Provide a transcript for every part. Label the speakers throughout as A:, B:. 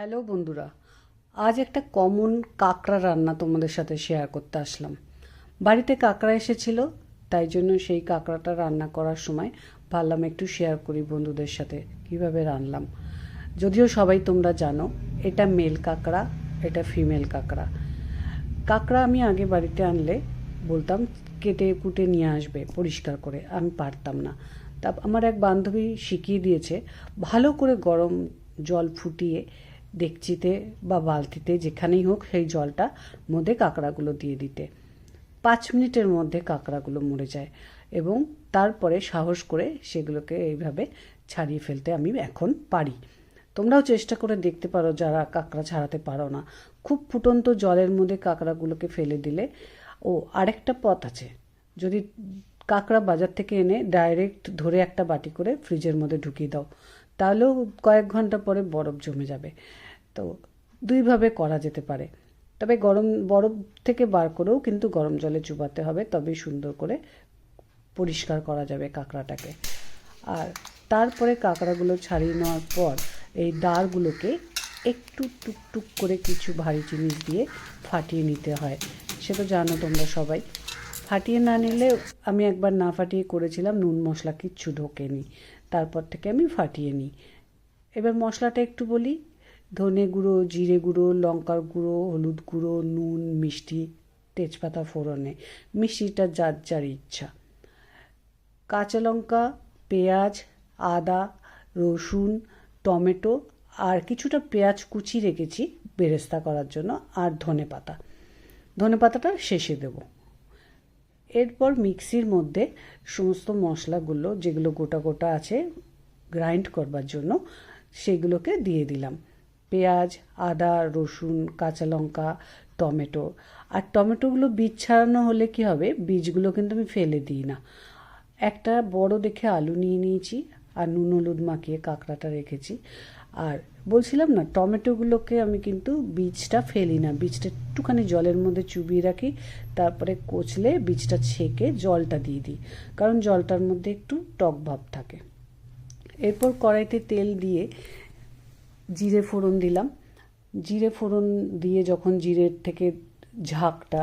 A: Hello বন্ধুরা, আজ একটা কমন কাঁকড়া রান্না তোমাদের সাথে শেয়ার করতে আসলাম। বাড়িতে কাঁকড়া এসেছিল, তাই জন্য সেই কাঁকড়াটা রান্না করার সময় ভাবলাম একটু শেয়ার করি বন্ধুদের সাথে, কীভাবে রান্নলাম যদিও সবাই তোমরা জানো, এটা মেল কাঁকড়া, এটা ফিমেল কাঁকড়া। কাঁকড়া আমি আগে বাড়িতে আনলে বলতাম, কেটে কুটে নিয়ে আসবে, পরিষ্কার করে, আমি পারতাম না। তা আমার এক বান্ধবী শিখিয়ে দিয়েছে, ভালো করে গরম জল ফুটিয়ে ডেকচিতে বা বালতিতে যেখানেই হোক সেই জলটা মধ্যে কাঁকড়াগুলো দিয়ে দিতে। পাঁচ মিনিটের মধ্যে কাঁকড়াগুলো মরে যায় এবং তারপরে সাহস করে সেগুলোকে এইভাবে ছাড়িয়ে ফেলতে আমি এখন পারি। তোমরাও চেষ্টা করে দেখতে পারো যারা কাঁকড়া ছাড়াতে পারো না। খুব ফুটন্ত জলের মধ্যে কাঁকড়াগুলোকে ফেলে দিলে ও আরেকটা পথ আছে। যদি কাঁকড়া বাজার থেকে এনে ডাইরেক্ট ধরে একটা বাটি করে ফ্রিজের মধ্যে ঢুকিয়ে দাও। তাহলেও কয়েক ঘণ্টা পরে বরফ জমে যাবে। তো দুইভাবে করা যেতে পারে। তবে গরম, বরফ থেকে বার করেও কিন্তু গরম জলে চুবাতে হবে, তবেই সুন্দর করে পরিষ্কার করা যাবে কাঁকড়াটাকে। আর তারপরে কাঁকড়াগুলো ছাড়িয়ে নেওয়ার পর এই দাঁড়গুলোকে একটু টুকটুক করে কিছু ভারী জিনিস দিয়ে ফাটিয়ে নিতে হয়। সে তো জানো তোমরা সবাই। ফাটিয়ে না নিলে আমি একবার না ফাটিয়ে করেছিলাম, নুন মশলা কিচ্ছু ঢোকেনি। তারপর থেকে আমি ফাটিয়ে নিই। এবার মশলাটা একটু বলি। ধনে গুঁড়ো, জিরে গুঁড়ো, লঙ্কার গুঁড়ো, হলুদ গুঁড়ো, নুন, মিষ্টি, তেজপাতা ফোড়নে। মিষ্টিটা যার যার ইচ্ছা। কাঁচা লঙ্কা, পেঁয়াজ, আদা, রসুন, টমেটো আর কিছুটা পেঁয়াজ কুচি রেখেছি বেরেস্তা করার জন্য আর ধনে পাতা। ধনে পাতাটা শেষে দেব। এরপর মিক্সির মধ্যে সমস্ত মশলাগুলো, যেগুলো গোটা গোটা আছে গ্রাইন্ড করবার জন্য, সেগুলোকে দিয়ে দিলাম। পেঁয়াজ, আদা, রসুন, কাঁচা লঙ্কা, টমেটো। আর টমেটোগুলো বীজ ছাড়ানো হলে কি হবে? বীজগুলো কিন্তু আমি ফেলে দিই না। একটা বড় দেখে আলু নিয়ে নিয়েছি, আর নুন হলুদ মাখিয়ে কাঁকড়াটা রেখেছি। আর বলছিলাম না, টমেটোগুলোকে আমি কিন্তু বীজটা ফেলি না। বীজটা একটুখানি জলের মধ্যে চুবিয়ে রাখি, তারপরে কচলে বীজটা ছেঁকে জলটা দিয়ে দিই। কারণ জলটার মধ্যে একটু টক ভাব থাকে। এরপর কড়াইতে তেল দিয়ে জিরে ফোড়ন দিলাম। জিরে ফোড়ন দিয়ে যখন জিরের থেকে ঝাঁকটা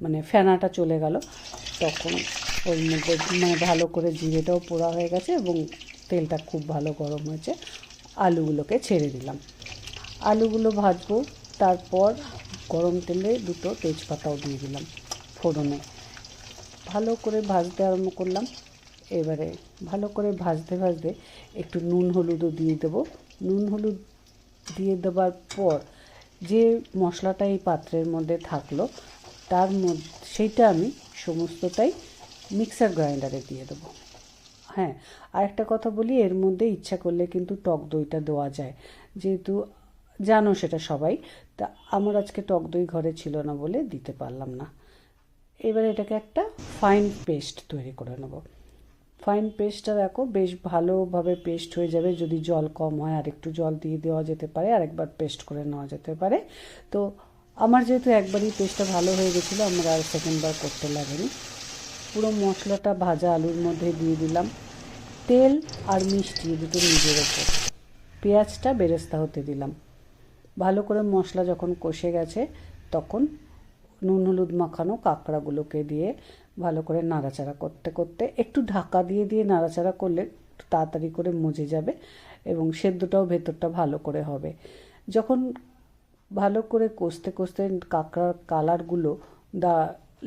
A: মানে ফেনাটা চলে গেল, তখন ওর মধ্যে মানে ভালো করে জিরেটাও পোড়া হয়ে গেছে এবং তেলটা খুব ভালো গরম হয়েছে। আলুগুলোকে ছেড়ে দিলাম। আলুগুলো ভাজবো, তারপর গরম তেলে দুটো তেজপাতাও দিয়ে দিলাম ফোড়নে। ভালো করে ভাজতে আরম্ভ করলাম। এবারে ভালো করে ভাজতে ভাজতে একটু নুন হলুদও দিয়ে দেবো। নুন হলুদ দিয়ে দেওয়ার পর যে মশলাটা এই পাত্রের মধ্যে থাকল, তার মধ্যে, সেইটা আমি সমস্তটাই মিক্সার গ্রাইন্ডারে দিয়ে দেবো। হ্যাঁ আর একটা কথা বলি, এর মধ্যে ইচ্ছা করলে কিন্তু টক দইটা দেওয়া যায়। যেহেতু জানো সেটা সবাই, তা আমার আজকে টক দই ঘরে ছিল না বলে দিতে পারলাম না। এবার এটাকে একটা ফাইন পেস্ট তৈরি করে নেব। ফাইন পেস্টটা দেখো, বেশ ভালোভাবে পেস্ট হয়ে যাবে। যদি জল কম হয় আর একটু জল দিয়ে দেওয়া যেতে পারে, আরেকবার পেস্ট করে নেওয়া যেতে পারে। তো আমার যেহেতু একবারই পেস্টটা ভালো হয়ে গেছিল, আমরা আর সেকেন্ডবার করতে লাগেনি। পুরো মশলাটা ভাজা আলুর মধ্যে দিয়ে দিলাম। তেল আর মিষ্টি দুটো নিজের ওপর। পেঁয়াজটা বেরেস্তা হতে দিলাম। ভালো করে মশলা যখন কষে গেছে, তখন নুন, হলুদ মাখানো কাঁকড়াগুলোকে দিয়ে ভালো করে নাড়াচাড়া করতে করতে একটু ঢাকা দিয়ে দিয়ে নাড়াচাড়া করলে তাড়াতাড়ি করে মজে যাবে এবং সেদ্ধটাও ভেতরটা ভালো করে হবে। যখন ভালো করে কষতে কষতে কাঁকড়ার কালারগুলো দা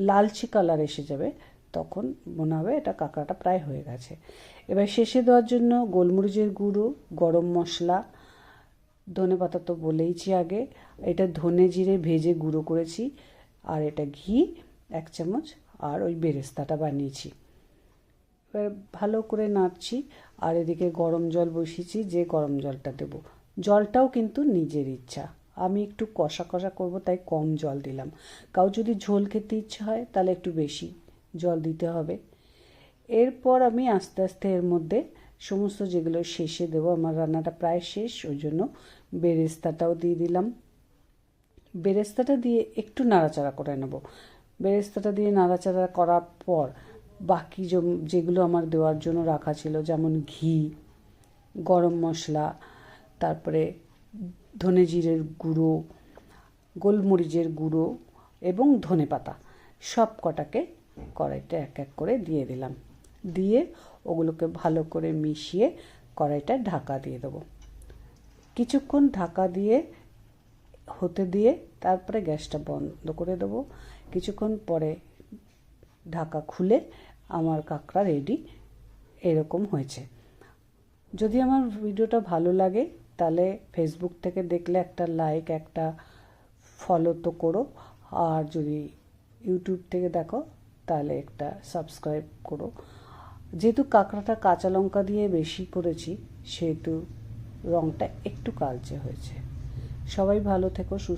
A: লালচে কালার এসে যাবে তখন মনে হবে এটা কাঁকড়াটা প্রায় হয়ে গেছে। এবার শেষে দেওয়ার জন্য গোলমরিচের গুঁড়ো, গরম মশলা, ধনে পাতা তো বলেইছি আগে, এটা ধনে জিরে ভেজে গুঁড়ো করেছি, আর এটা ঘি, এক চামচ, আর ওই বেরেস্তাটা বানিয়েছি। এবার ভালো করে নাড়ছি, আর এদিকে গরম জল বসিয়েছি, যে গরম জলটা দেব। জলটাও কিন্তু নিজের ইচ্ছা। আমি একটু কষা কষা করব, তাই কম জল দিলাম। কাউ যদি ঝোল খেতে ইচ্ছা হয়, তাহলে একটু বেশি। জল দিতে হবে। এরপর আমি আস্তে আস্তে এর মধ্যে সমস্ত যেগুলো শেষে দেবো, আমার রান্নাটা প্রায় শেষ, ওই জন্য বেরেস্তাটাও দিয়ে দিলাম। বেরেস্তাটা দিয়ে একটু নাড়াচাড়া করে নেব। বেরেস্তাটা দিয়ে নাড়াচাড়া করার পর বাকি যেগুলো আমার দেওয়ার জন্য রাখা ছিল, যেমন ঘি, গরম মশলা, তারপরে ধনে জিরের গুঁড়ো, গোলমরিচের গুঁড়ো এবং ধনে পাতা সব কটাকে কড়াইতে এক এক করে দিয়ে দিলাম। দিয়ে ওগুলোকে ভালো করে মিশিয়ে কড়াইটা ঢাকা দিয়ে দেবো। কিছুক্ষণ ঢাকা দিয়ে হতে দিয়ে তারপরে গ্যাসটা বন্ধ করে দেবো। কিছুক্ষণ পরে ঢাকা খুলে আমার কাঁকড়া রেডি এরকম হয়েছে। যদি আমার ভিডিওটা ভালো লাগে, তাহলে ফেসবুক থেকে দেখলে একটা লাইক একটা ফলো তো করো। আর যদি ইউটিউব থেকে দেখো তাহলে একটা সাবস্ক্রাইব করো। যেহেতু কাঁকড়াটা কাঁচা লঙ্কা দিয়ে বেশি করেছি, সেহেতু রঙটা একটু কালচে হয়েছে। সবাই ভালো থেকো, সুস্থ